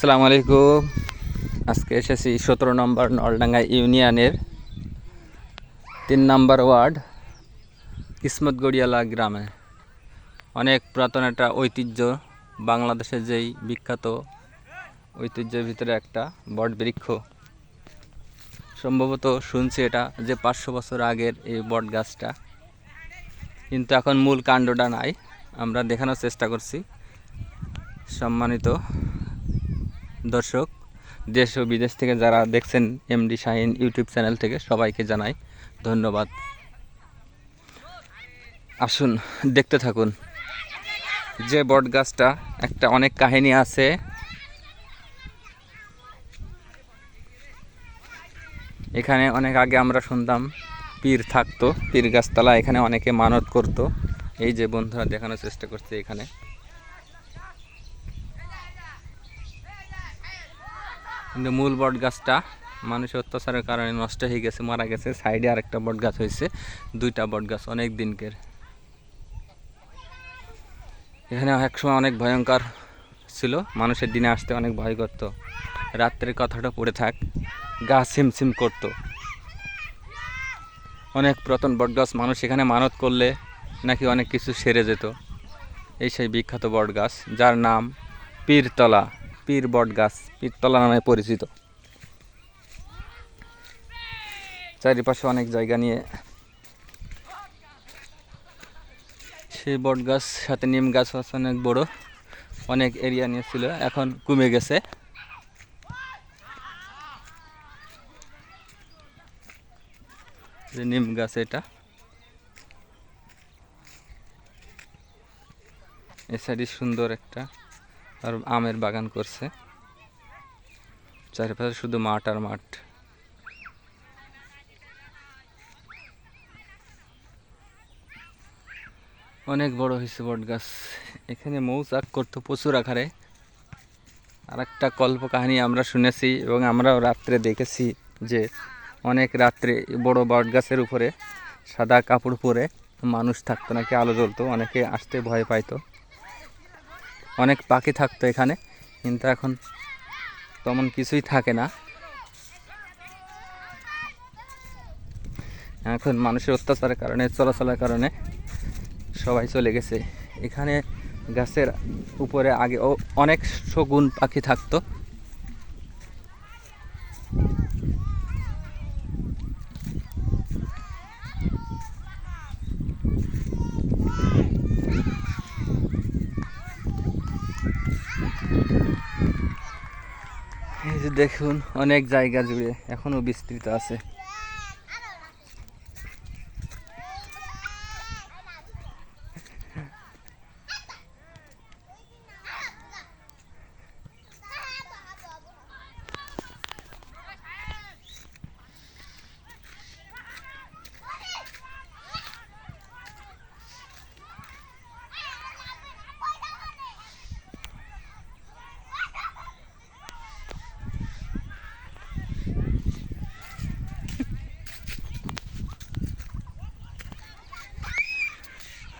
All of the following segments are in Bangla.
আসসালামু আলাইকুম। আজকে এসেছি সতেরো নম্বর নলডাঙ্গা ইউনিয়নের তিন নম্বর ওয়ার্ড কিসমত গড়িয়ালা গ্রামে। অনেক পুরাতন একটা ঐতিহ্য বাংলাদেশের যেই বিখ্যাত ঐতিহ্যের ভিতরে একটা বট বৃক্ষ সম্ভবত শুনছি এটা যে পাঁচশো বছর আগের এই বট গাছটা কিন্তু এখন মূল কাণ্ডটা নাই, আমরা দেখানোর চেষ্টা করছি। সম্মানিত দর্শক, দেশ ও বিদেশ থেকে যারা দেখছেন এমডি শাহিন ইউটিউব চ্যানেল থেকে সবাইকে জানাই ধন্যবাদ। আসুন, দেখতে থাকুন। যে বট গাছটা, একটা অনেক কাহিনী আছে। এখানে অনেক আগে আমরা শুনতাম, পীর থাকতো, পীর গাছতলা, এখানে অনেকে মানত করতো। এই যে বন্ধুরা, দেখানোর চেষ্টা করছে এখানে। কিন্তু মূল বট গাছটা মানুষের অত্যাচারের কারণে নষ্ট হয়ে গেছে, মারা গেছে। সাইডে আরেকটা বট গাছ হয়েছে, দুইটা বট গাছ অনেক দিনকের। এখানে একসময় অনেক ভয়ঙ্কর ছিল, মানুষের দিনে আসতে অনেক ভয় করতো। রাত্রের কথাটা পড়ে থাক, গা সিমসিম করতো। অনেক পুরাতন বট গাছ মানুষ এখানে মানত করলে নাকি অনেক কিছু সেরে যেত। এই সেই বিখ্যাত বট গাছ যার নাম পীরতলা। পীর বট গাছ পীরতলা নামে পরিচিত। চারিপাশে অনেক জায়গা নিয়ে সেই বট গাছ, সাথে নিম গাছ আছে, অনেক বড়, অনেক এরিয়া নিয়েছিল এখন কমে গেছে। নিম গাছ এটা। এ সাইডে সুন্দর একটা আর আমের বাগান করছে। চারিপাশে শুধু মাঠ আর মাঠ। অনেক বড় হয়েছে বট গাছ। এখানে মৌচাক করতো প্রচুর আকারে। আর একটা কল্প কাহিনী আমরা শুনেছি এবং আমরাও রাত্রে দেখেছি যে অনেক রাত্রে বড় বট গাছের উপরে সাদা কাপড় পরে মানুষ থাকতো নাকি আলো জ্বলতো, অনেকে আসতে ভয় পাইতো। অনেক পাখি থাকতো এখানে, কিন্তু এখন তেমন কিছুই থাকে না। এখন মানুষের অত্যাচারের কারণে, চলাচলের কারণে সবাই চলে গেছে। এখানে গাছের উপরে আগে অনেক শগুন পাখি থাকতো। দেখুন অনেক জায়গা জুড়ে এখনও বিস্তৃত আছে।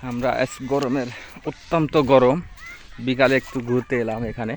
আমরা গরমের অত্যন্ত গরম। বিকালে একটু ঘুরতে এলাম এখানে।